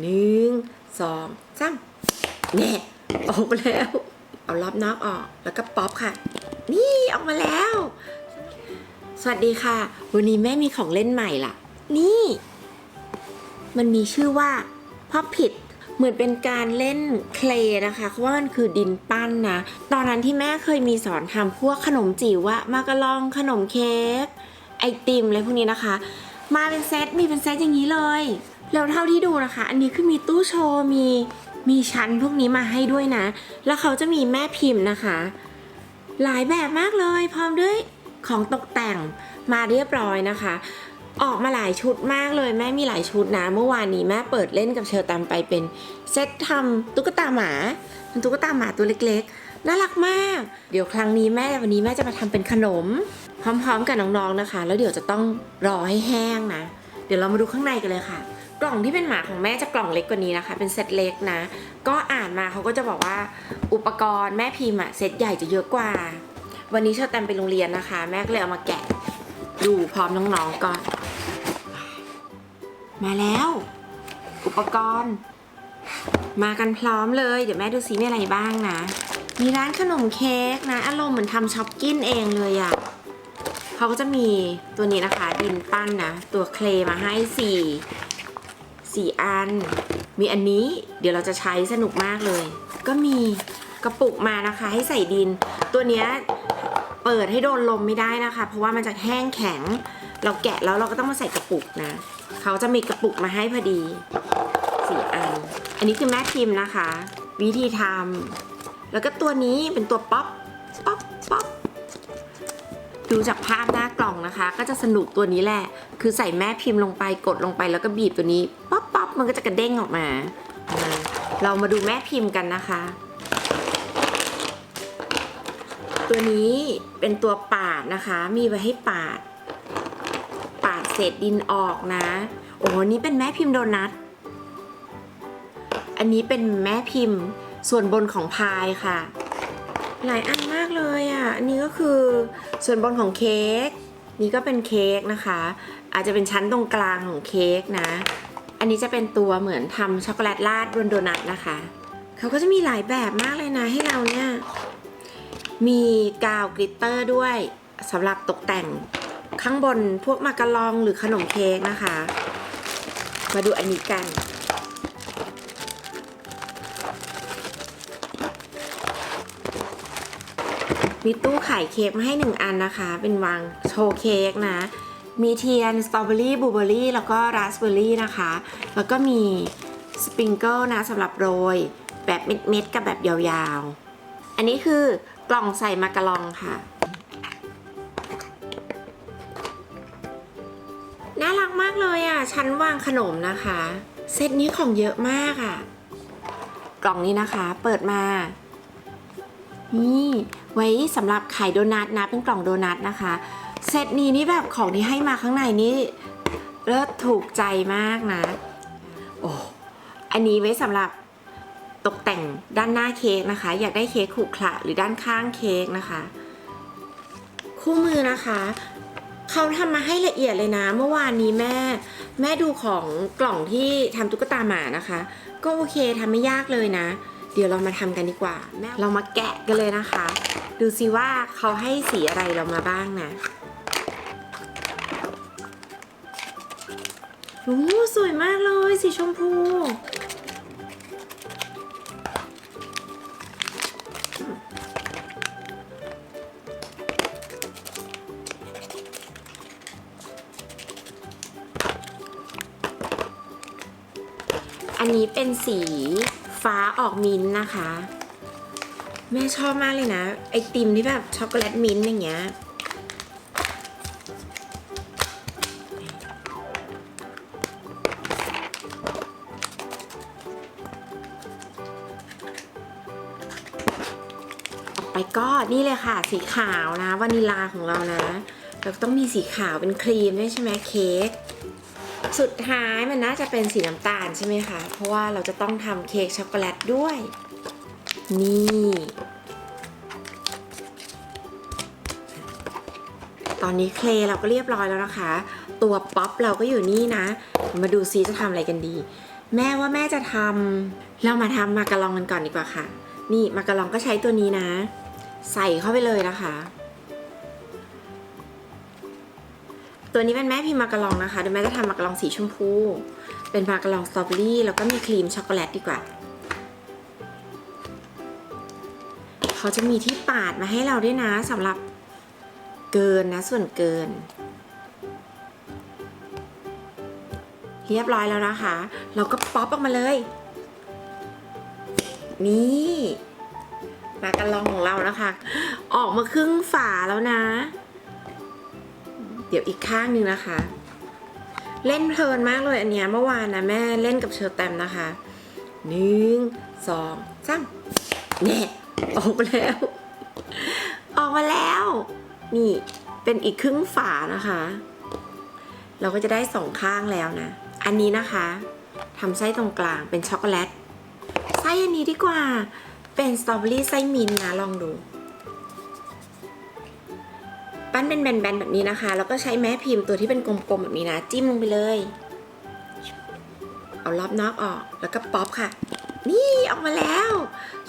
หนึ่งสองสามแน่ออกมาแล้ว เอารอบนอกออกแล้วก็ป๊อปค่ะ นี่ออกมาแล้ว สวัสดีค่ะ วันนี้แม่มีของเล่นใหม่ล่ะ นี่ มันมีชื่อว่าพ่อผิดเหมือนเป็นการเล่นเคลนะคะเพราะว่ามันคือดินปั้นนะ ตอนนั้นที่แม่เคยมีสอนทำพวกขนมจิ๋วอะมากระลองขนมเค้กไอติมอะไรพวกนี้นะคะ มาเป็นเซตมีเป็นเซตอย่างนี้เลย แล้วเท่าที่ดูนะคะ อันนี้คือมีตู้โชว์มีมีชั้นพวกนี้มาให้ด้วยนะ แล้วเขาจะมีแม่พิมพ์นะคะ หลายแบบมากเลย พร้อมด้วยของตกแต่งมาเรียบร้อยนะคะ ออกมาหลายชุดมากเลย แม่มีหลายชุดนะ เมื่อวานนี้แม่เปิดเล่นกับเชอร์ตามไปเป็นเซตทำตุ๊กตาหมาเป็นตุ๊กตาหมาตัวเล็กๆ น่ารักมาก เดี๋ยวครั้งนี้แม่วันนี้แม่จะมาทำเป็นขนม พร้อมๆกับน้องๆนะคะ แล้วเดี๋ยวจะต้องรอให้แห้งนะ เดี๋ยวเรามาดูข้างในกันเลยค่ะ กล่องที่เป็นหมาของแม่จะกล่องเล็กกว่านี้นะคะ เป็นเซตเล็กนะ ก็อ่านมาเขาก็จะบอกว่าอุปกรณ์แม่พิมพ์อะเซตใหญ่จะเยอะกว่า วันนี้เชอแตมไปโรงเรียนนะคะ แม่ก็เลยเอามาแกะดูพร้อมน้องๆก่อน มาแล้ว อุปกรณ์ มากันพร้อมเลย เดี๋ยวแม่ดูซิมีอะไรบ้างนะ มีร้านขนมเค้กนะ อารมณ์เหมือนทำช็อปกินเองเลยอะเขาก็จะมีตัวนี้นะคะ ดินปั้นนะ ตัวเคลมาให้สี่ สี่อัน มีอันนี้เดี๋ยวเราจะใช้สนุกมากเลย ก็มีกระปุกมานะคะ ให้ใส่ดิน ตัวเนี้ยเปิดให้โดนลมไม่ได้นะคะ เพราะว่ามันจะแห้งแข็ง เราแกะแล้วเราก็ต้องมาใส่กระปุกนะ เขาจะมีกระปุกมาให้พอดีสี่อัน อันนี้คือแม่พิมพ์นะคะ วิธีทำแล้วก็ตัวนี้เป็นตัวป๊อป ดูจากภาพหน้ากล่องนะคะ ก็จะสนุกตัวนี้แหละ คือใส่แม่พิมพ์ลงไปกดลงไปแล้วก็บีบตัวนี้ป๊อปป๊อปมันก็จะกระเด้งออกมาอ่าเรามาดูแม่พิมพ์กันนะคะ ตัวนี้เป็นตัวปาดนะคะ มีไว้ให้ปาด ปาดเศษดินออกนะ โอ้โหนี่เป็นแม่พิมพ์โดนัท อันนี้เป็นแม่พิมพ์ส่วนบนของพายค่ะ หลายอันมากเลยอะอันนี้ก็คือส่วนบนของเค้กนี่ก็เป็นเค้กนะคะ อาจจะเป็นชั้นตรงกลางของเค้กนะ อันนี้จะเป็นตัวเหมือนทำช็อกโกแลตราดบนโดนัทนะคะเขาก็จะมีหลายแบบมากเลยนะให้เราเนี่ยมีกาวกลิตเตอร์ด้วยสำหรับตกแต่งข้างบนพวกมากะลองหรือขนมเค้กนะคะ มาดูอันนี้กัน มีตู้ขายเค้กมาให้หนึ่งอันนะคะ เป็นวางโชว์เค้กนะ มีเทียนสตรอเบอรี่บลูเบอรี่แล้วก็ราสเบอรี่นะคะ แล้วก็มีสปริงเกิลนะสำหรับโรย แบบเม็ดๆกับแบบยาวๆ อันนี้คือกล่องใส่มากะลองค่ะน่ารักมากเลยอะ ชั้นวางขนมนะคะ เซตนี้ของเยอะมากอะ กล่องนี้นะคะ เปิดมา นี่ ไว้สำหรับไข่โดนัทนะเป็นกล่องโดนัทนะคะเซตนี้นี่แบบของที่ให้มาข้างในนี่เลิศถูกใจมากนะโอ้อันนี้ไว้สำหรับตกแต่งด้านหน้าเค้กนะคะ อยากได้เค้กขรุขระหรือด้านข้างเค้กนะคะ คู่มือนะคะเขาทำมาให้ละเอียดเลยนะ เมื่อวานนี้แม่ แม่ดูของกล่องที่ทำตุ๊กตาหมานะคะ ก็โอเคทำไม่ยากเลยนะ เดี๋ยวเรามาทำกันดีกว่า เรามาแกะกันเลยนะคะ ดูสิว่าเขาให้สีอะไรเรามาบ้างนะโอ้สวยมากเลยสีชมพูอันนี้เป็นสี ฟ้าออกมิ้นนะคะ แม่ชอบมากเลยนะ ไอติมที่แบบช็อกโกแลตมิ้นอย่างเงี้ยต่อไปก็นี่เลยค่ะสีขาวนะวานิลาของเรานะแล้วต้องมีสีขาวเป็นครีมด้วยใช่ไหมเค้ก สุดท้ายมันน่าจะเป็นสีน้ำตาลใช่ไหมคะ เพราะว่าเราจะต้องทำเค้กช็อกโกแลตด้วย นี่ ตอนนี้เคลเราก็เรียบร้อยแล้วนะคะ ตัวป๊อปเราก็อยู่นี่นะ มาดูซิจะทำอะไรกันดี แม่ว่าแม่จะทำเรามาทำมากะลองกันก่อนดีกว่าค่ะ นี่มากะลองก็ใช้ตัวนี้นะ ใส่เข้าไปเลยนะคะ ตัวนี้เป็นแม่พิมพ์มากะลองนะคะเดี๋ยวแม่จะทำมากะลองสีชมพู เป็นมากะลองสตรอเบอรี่แล้วก็มีครีมช็อกโกแลตดีกว่า เขาจะมีที่ปาดมาให้เราด้วยนะสำหรับเกินนะส่วนเกิน เรียบร้อยแล้วนะคะ เราก็ป๊อปออกมาเลย นี่มากระลองของเรานะคะ ออกมาครึ่งฝาแล้วนะ เดี๋ยวอีกข้างหนึ่งนะคะ เล่นเพลินมากเลยอันเนี้ยเมื่อวานนะแม่เล่นกับเชอร์แตมนะคะหนึ่งสองสามแน่ออกมาแล้ว ออกมาแล้ว นี่เป็นอีกครึ่งฝานะคะ เราก็จะได้สองข้างแล้วนะ อันนี้นะคะทำไส้ตรงกลางเป็นช็อกโกแลตไส้อันนี้ดีกว่าเป็นสตรอเบอรี่ไส้มินนะลองดู ปั้นเป็นแบนๆแบบนี้นะคะ แล้วก็ใช้แม่พิมพ์ตัวที่เป็นกลมๆแบบนี้นะ จิ้มลงไปเลย เอารอบนอกออก แล้วก็ป๊อปค่ะ นี่ออกมาแล้ว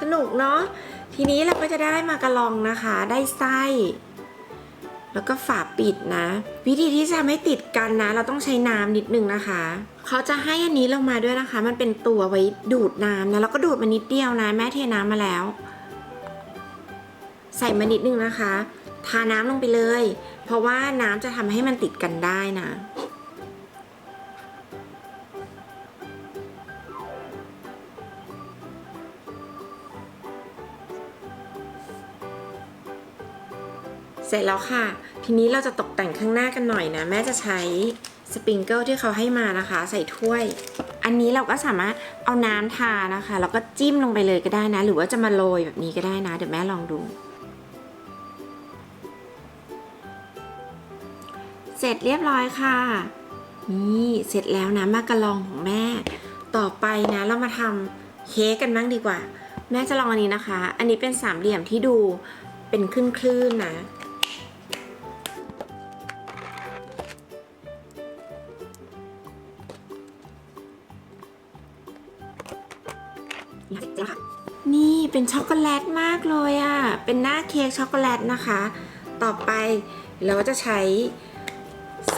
สนุกเนาะ ทีนี้เราก็จะได้มากระลองนะคะ ได้ไส้ แล้วก็ฝาปิดนะ วิธีที่จะไม่ติดกันนะ เราต้องใช้น้ำนิดนึงนะคะ เขาจะให้อันนี้ลงมาด้วยนะคะ มันเป็นตัวไว้ดูดน้ำนะ แล้วก็ดูดมานิดเดียวนะ แม่เทน้ำมาแล้ว ใส่มานิดนึงนะคะ ทาน้ำลงไปเลย เพราะว่าน้ำจะทำให้มันติดกันได้นะเสร็จแล้วค่ะ ทีนี้เราจะตกแต่งข้างหน้ากันหน่อยนะ แม่จะใช้สปริงเกิลที่เขาให้มานะคะ ใส่ถ้วย อันนี้เราก็สามารถเอาน้ำทานะคะ แล้วก็จิ้มลงไปเลยก็ได้นะ หรือว่าจะมาโรยแบบนี้ก็ได้นะ เดี๋ยวแม่ลองดู เสร็จเรียบร้อยค่ะ นี่เสร็จแล้วนะมากระลองของแม่ ต่อไปนะเรามาทำเค้กกันบ้างดีกว่า แม่จะลองอันนี้นะคะ อันนี้เป็นสามเหลี่ยมที่ดูเป็นคลื่นๆนะนี่เป็นช็อกโกแลตมากเลยอะ่ะ เป็นหน้าเค้กช็อกโกแลตนะคะ ต่อไปเราจะใช้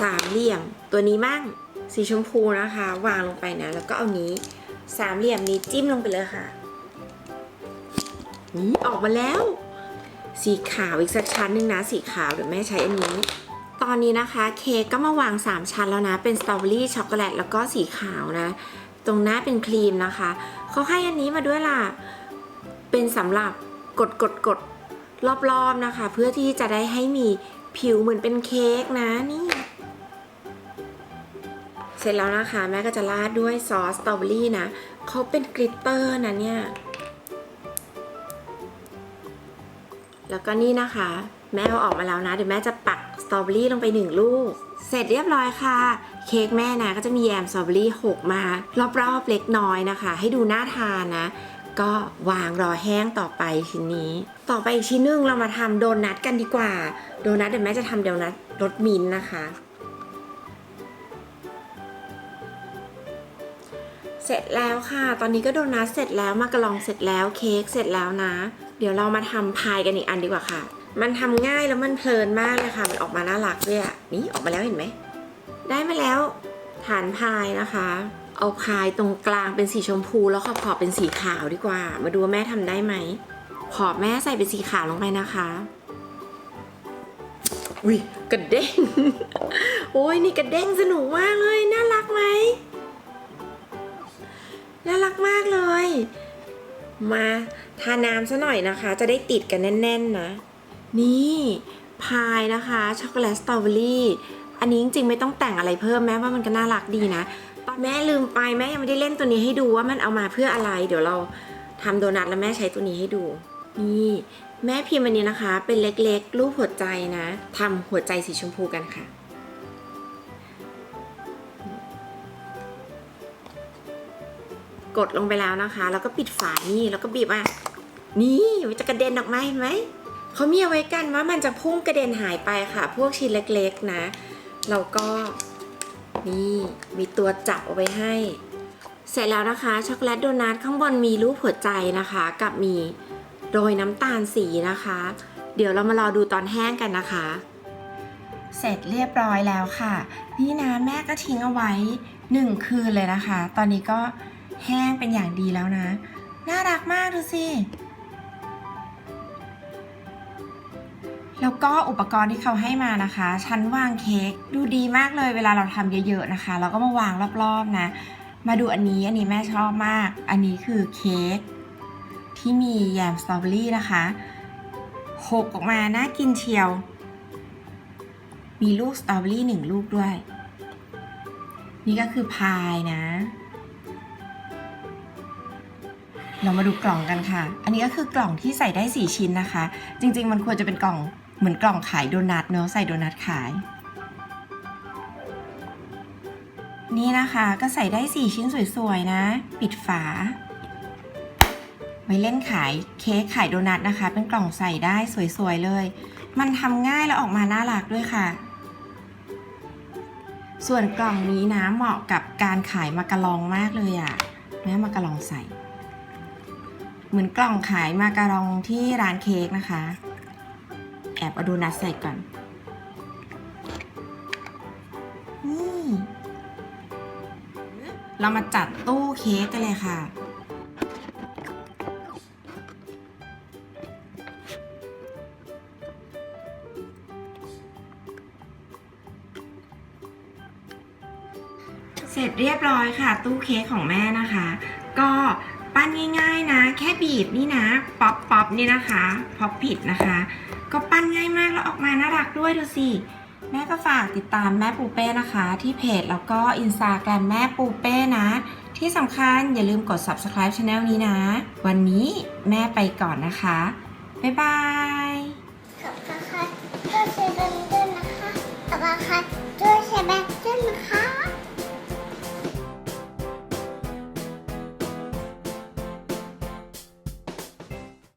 สามเหลี่ยมตัวนี้มั่งสีชมพูนะคะ วางลงไปนะ แล้วก็เอานี้สามเหลี่ยมนี้จิ้มลงไปเลยค่ะนี่ออกมาแล้ว สีขาวอีกสักชั้นหนึ่งนะ สีขาวเดี๋ยวแม่ใช้อันนี้ ตอนนี้นะคะ เค้กก็มาวาง 3 ชั้นแล้วนะ เป็นสตรอเบอรี่ช็อกโกแลตแล้วก็สีขาวนะ ตรงหน้าเป็นครีมนะคะ เขาให้อันนี้มาด้วยล่ะ เป็นสำหรับกดกดกดรอบๆนะคะ เพื่อที่จะได้ให้มีผิวเหมือนเป็นเค้กนะนี่ เสร็จแล้วนะคะ แม่ก็จะราดด้วยซอสสตรอเบอรี่นะเขาเป็นกลิตเตอร์นะเนี่ย แล้วก็นี่นะคะ แม่เอาออกมาแล้วนะ เดี๋ยวแม่จะปักสตรอเบอรี่ลงไปหนึ่งลูก เสร็จเรียบร้อยค่ะ เค้กแม่นะก็จะมีแยมสตรอเบอรี่หกมารอบๆเล็กน้อยนะคะ ให้ดูน่าทานนะก็วางรอแห้งต่อไปชิ้นนี้ ต่อไปอีกชิ้นหนึงเรามาทำโดนัทกันดีกว่า โดนัทเดี๋ยวแม่จะทำโดนัทรสมิ้นนะคะ ร็จแล้วค่ะ ตอนนี้ก็โดนัทเสร็จแล้วมากระลองเสร็จแล้วเค้กเสร็จแล้วนะ เดี๋ยวเรามาทำพายกันอีกอันดีกว่าค่ะ มันทำง่ายแล้วมันเพลินมากเลยค่ะ มันออกมาน่ารักด้วยอะนี่ออกมาแล้วเห็นไหม ได้มาแล้วฐานพายนะคะ เอาพายตรงกลางเป็นสีชมพูแล้วขอบขอบเป็นสีขาวดีกว่า มาดูว่าแม่ทำได้ไหม ขอบแม่ใส่เป็นสีขาวลงไปนะคะอุ้ยกระเด้ง โอ้ยนี่กระเด้งสนุกมากเลย น่ารักไหม น่ารักมากเลย มาทาน้ำซะหน่อยนะคะ จะได้ติดกันแน่น ๆ นะ นี่พายนะคะช็อกโกแลตสตรอเบอรี่อันนี้จริงๆไม่ต้องแต่งอะไรเพิ่มแม้ว่ามันก็น่ารักดีนะตอนแม่ลืมไปแม่ยังไม่ได้เล่นตัวนี้ให้ดูว่ามันเอามาเพื่ออะไร เดี๋ยวเราทำโดนัทแล้วแม่ใช้ตัวนี้ให้ดูนี่แม่พิมพ์อันนี้นะคะ เป็นเล็กๆ รูปหัวใจนะทำหัวใจสีชมพูกันค่ะ กดลงไปแล้วนะคะ แล้วก็ปิดฝานี่แล้วก็บีบอะนี่มันจะกระเด็นออกมาเห็นไหมเขามีเอาไว้กันว่ามันจะพุ่งกระเด็นหายไปค่ะ พวกชิ้นเล็กๆนะเราก็นี่มีตัวจับเอาไว้ให้ เสร็จแล้วนะคะ ช็อกโกแลตโดนัทข้างบนมีรูปหัวใจนะคะ กับมีโรยน้ำตาลสีนะคะ เดี๋ยวเรามารอดูตอนแห้งกันนะคะ เสร็จเรียบร้อยแล้วค่ะ นี่นะแม่ก็ทิ้งเอาไว้หนึ่งคืนเลยนะคะ ตอนนี้ก็ แห้งเป็นอย่างดีแล้วนะ น่ารักมากดูสิ แล้วก็อุปกรณ์ที่เขาให้มานะคะ ชั้นวางเค้กดูดีมากเลยเวลาเราทำเยอะๆนะคะ เราก็มาวางรอบๆนะ มาดูอันนี้อันนี้แม่ชอบมาก อันนี้คือเค้กที่มีแยมสตรอเบอรี่นะคะหกออกมาน่ากินเชียว มีลูกสตรอเบอรี่หนึ่งลูกด้วย นี่ก็คือพายนะ เรามาดูกล่องกันค่ะ อันนี้ก็คือกล่องที่ใส่ได้ 4 ชิ้นนะคะ จริง ๆ มันควรจะเป็นกล่องเหมือนกล่องขายโดนัทเนอะใส่โดนัทขาย นี่นะคะก็ใส่ได้ 4 ชิ้นสวยๆนะ ปิดฝา ไว้เล่นขายเค้กขายโดนัทนะคะ เป็นกล่องใส่ได้สวยๆเลย มันทำง่ายแล้วออกมาน่ารักด้วยค่ะส่วนกล่องนี้นะเหมาะกับการขายมากะลองมากเลยอะ่ะแม่มากะลองใส่ เหมือนกล่องขายมากะลองที่ร้านเค้กนะคะ แอบเอาโดนัทใส่ก่อน นี่ เรามาจัดตู้เค้กกันเลยค่ะ เสร็จเรียบร้อยค่ะ ตู้เค้กของแม่นะคะ ก็ ปั้นง่าย ๆนะ แค่บีบนี่นะป๊อปป๊อปนี่นะคะป๊อปผิดนะคะ ก็ปั้นง่ายมากแล้วออกมาน่ารักด้วยดูสิแม่ก็ฝากติดตามแม่ปูเป้นะคะ ที่เพจแล้วก็อินสตาแกรมแม่ปูเป้นะ ที่สำคัญอย่าลืมกด subscribe channel นี้นะ วันนี้แม่ไปก่อนนะคะ บ๊ายบายขอบคุณค่ะช่วยแชร์กันด้วยนะคะขอบคุณค่ะช่วยแชร์แบงค์ด้วยนะคะ